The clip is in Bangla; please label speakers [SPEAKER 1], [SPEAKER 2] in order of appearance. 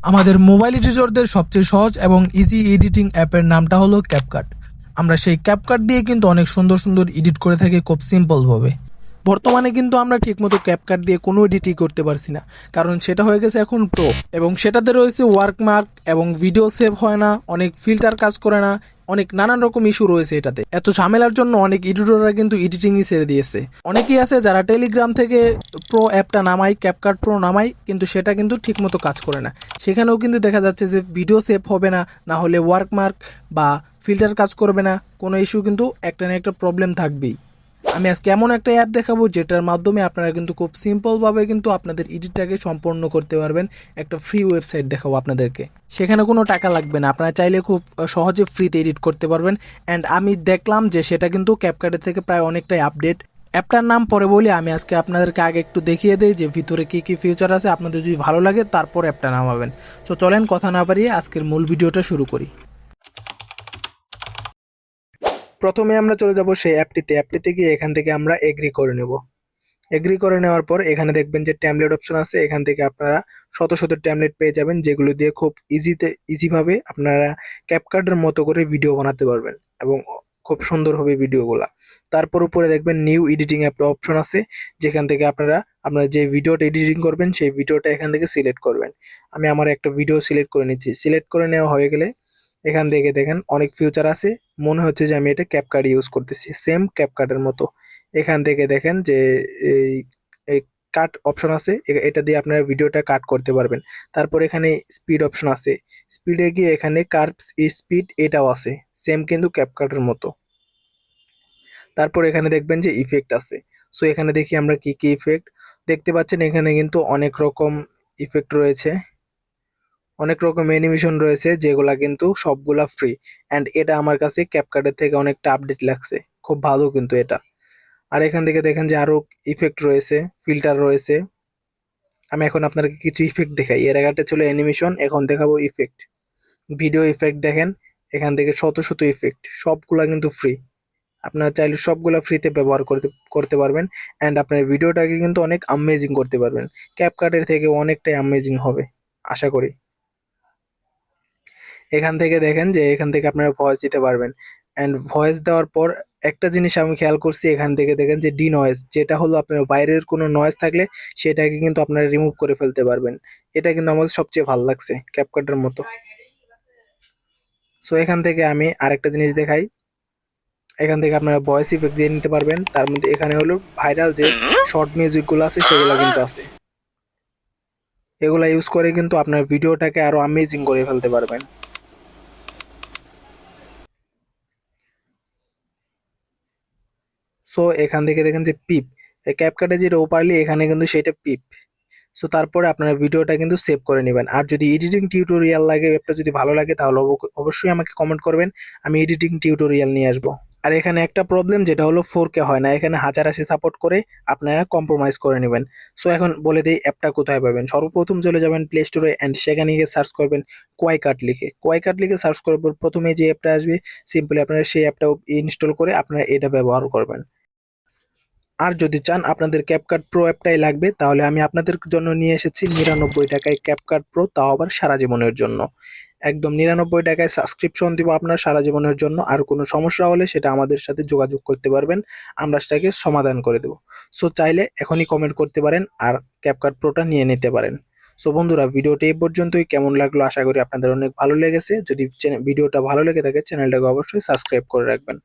[SPEAKER 1] আমাদের মোবাইল এডিটরদের সবচেয়ে সহজ এবং ইজি এডিটিং অ্যাপের নামটা হলো ক্যাপকাট আমরা সেই ক্যাপকাট দিয়ে কিন্তু অনেক সুন্দর সুন্দর এডিট করে থাকি খুব সিম্পলভাবে বর্তমানে কিন্তু আমরা ঠিকমতো ক্যাপকাট দিয়ে কোনো এডিটই করতে পারছি না। কারণ সেটা হয়ে গেছে এখন প্রো এবং সেটাতে রয়েছে ওয়ার্কমার্ক এবং ভিডিও সেভ হয় না, অনেক ফিল্টার কাজ করে না, অনেক নানান রকম ইস্যু রয়েছে এটাতে। এত ঝামেলার জন্য অনেক এডিটররা কিন্তু এডিটিংই ছেড়ে দিয়েছে। অনেকেই আছে যারা টেলিগ্রাম থেকে প্রো অ্যাপটা নামাই ক্যাপকাট প্রো নামাই কিন্তু সেটা কিন্তু ঠিকমতো কাজ করে না। সেখানেও কিন্তু দেখা যাচ্ছে যে ভিডিও সেভ হবে না না হলে ওয়ার্কমার্ক বা ফিল্টার কাজ করবে না, কোনো ইস্যু কিন্তু একটা না একটা প্রবলেম থাকবেই। আমি আজকে এমন একটা অ্যাপ দেখাবো যেটার মাধ্যমে আপনারা কিন্তু খুব সিম্পলভাবে কিন্তু আপনাদের এডিটটাকে সম্পন্ন করতে পারবেন। একটা ফ্রি ওয়েবসাইট দেখাবো আপনাদেরকে। সেখানে কোনো টাকা লাগবে না। আপনারা চাইলে খুব সহজে ফ্রিতে এডিট করতে পারবেন। অ্যান্ড আমি দেখলাম যে সেটা কিন্তু ক্যাপকার্টের থেকে প্রায় অনেকটাই আপডেট অ্যাপটার নাম পরে বলি, আমি আজকে আপনাদেরকে আগে একটু দেখিয়ে দিই যে ভিতরে কী কী ফিউচার আছে। আপনাদের যদি ভালো লাগে তারপর অ্যাপটা নামাবেন। সো চলেন কথা না বাড়িয়ে আজকের মূল ভিডিওটা শুরু করি। প্রথমে আমরা চলে যাব সেই অ্যাপটিতে। অ্যাপটিতে গিয়ে এখান থেকে আমরা এগ্রি করে নেব। এগ্রি করে নেওয়ার পর এখানে দেখবেন যে ট্যামলেট অপশন আছে। এখান থেকে আপনারা শত শত ট্যামলেট পেয়ে যাবেন, যেগুলো দিয়ে খুব ইজিতে ইজিভাবে আপনারা ক্যাপকার্ডের মতো করে ভিডিও বানাতে পারবেন এবং খুব সুন্দর হবে ভিডিওগুলা তারপর উপরে দেখবেন নিউ এডিটিং অ্যাপ অপশন আছে, যেখান থেকে আপনারা আপনারা যে ভিডিওটা এডিটিং করবেন, সেই ভিডিওটা এখান থেকে সিলেক্ট করবেন। আমি আমার একটা ভিডিও সিলেক্ট করে নিচ্ছি। সিলেক্ট করে নেওয়া হয়ে গেলে এখান থেকে দেখেন অনেক ফিউচার আছে। মনে হচ্ছে যে আমি এটা ক্যাপকার্ড ইউজ করতেছি সেম ক্যাপকার্ডের মতো। এখান থেকে দেখেন যে এই কাট অপশন আছে এটা দিয়ে আপনারা ভিডিওটা কাট করতে পারবেন। তারপর এখানে স্পিড অপশন আছে। স্পিডে গিয়ে এখানে কার্ভস স্পিড এটাও আছে সেম কিন্তু ক্যাপকার্ডের মতো। তারপর এখানে দেখবেন যে ইফেক্ট আছে। সো এখানে দেখি আমরা কি কি ইফেক্ট দেখতে পাচ্ছেন এখানে কিন্তু অনেক রকম ইফেক্ট রয়েছে। অনেক রকম অ্যানিমেশন রয়েছে, যেগুলা কিন্তু সবগুলা ফ্রি অ্যান্ড এটা আমার কাছে ক্যাপকার্টের থেকে অনেকটা আপডেট লাগছে। খুব ভালো কিন্তু এটা। আর এখান থেকে দেখেন যে আরও ইফেক্ট রয়েছে ফিল্টার রয়েছে। আমি এখন আপনাকে কিছু ইফেক্ট দেখাই। এর আগে ছিল অ্যানিমেশন এখন দেখাবো ইফেক্ট ভিডিও ইফেক্ট দেখেন, এখান থেকে শত শত ইফেক্ট সবগুলা কিন্তু ফ্রি আপনারা চাইলে সবগুলা ফ্রিতে ব্যবহার করতে করতে পারবেন। অ্যান্ড আপনার ভিডিওটাকে কিন্তু অনেক আমেজিং করতে পারবেন। ক্যাপকার্টের থেকে অনেকটাই আমেজিং হবে, আশা করি। এখান থেকে দেখেন যে এখান থেকে আপনারা ভয়েস দিতে পারবেন। অ্যান্ড ভয়েস দেওয়ার পর একটা জিনিস আমি খেয়াল করছি, এখান থেকে দেখেন যে ডি নয়েজ যেটা হলো আপনার বাইরের কোনো নয়েজ থাকলে সেটাকে কিন্তু আপনারা রিমুভ করে ফেলতে পারবেন। এটা কিন্তু আমাদের সবচেয়ে ভালো লাগছে ক্যাপকাটের মতো। সো এখান থেকে আমি আরেকটা জিনিস দেখাই। এখান থেকে আপনারা ভয়েস ইফেক্ট দিয়ে নিতে পারবেন। তার মধ্যে এখানে হলো ভাইরাল যে শর্ট মিউজিকগুলো আছে, সেগুলো কিন্তু আছে। এগুলা ইউজ করে কিন্তু আপনার ভিডিওটাকে আরও আমেজিং করে ফেলতে পারবেন। সো এখান থেকে দেখেন যে পিপ ক্যাপকাটে যেটা ওপারলি এখানে কিন্তু সেটা পিপ সো তারপরে আপনারা ভিডিওটা কিন্তু সেভ করে নেবেন। আর যদি এডিটিং টিউটোরিয়াল লাগে অ্যাপটা যদি ভালো লাগে, তাহলে অব- অবশ্যই আমাকে কমেন্ট করবেন। আমি এডিটিং টিউটোরিয়াল নিয়ে আসব। আর এখানে একটা প্রবলেম যেটা হলো ফোর কে হয় না। এখানে হাজার আশি সাপোর্ট করে আপনারা কম্প্রোমাইজ করে নেবেন। সো এখন বলে দিই অ্যাপটা কোথায় পাবেন? সর্বপ্রথম চলে যাবেন প্লে স্টোরে অ্যান্ড সেখানে গিয়ে সার্চ করবেন কোয়াইকাট লিখে। কোয়াইকাট লিখে সার্চ করার পর প্রথমে যে অ্যাপটা আসবে সিম্পলি আপনারা সেই অ্যাপটা ইনস্টল করে আপনারা এটা ব্যবহার করবেন। আর যদি চান আপনাদের ক্যাপকাট প্রো অ্যাপটাই লাগবে, তাহলে আমি আপনাদের জন্য নিয়ে এসেছি নিরানব্বই টাকায় ক্যাপকাট প্রো তাও আবার সারা জীবনের জন্য। একদম নিরানব্বই টাকায় সাবস্ক্রিপশন দিব আপনার সারা জীবনের জন্য, আর কোনো সমস্যা হলে সেটা আমাদের সাথে যোগাযোগ করতে পারবেন, আমরা সেটাকে সমাধান করে দেবো। সো চাইলে এখনই কমেন্ট করতে পারেন আর ক্যাপকাট প্রোটা নিয়ে নিতে পারেন। সো বন্ধুরা, ভিডিওটি এই পর্যন্তই। কেমন লাগল আশা করি আপনাদের অনেক ভালো লেগেছে। যদি ভিডিওটা ভালো লেগে থাকে চ্যানেলটাকে অবশ্যই সাবস্ক্রাইব করে রাখবেন।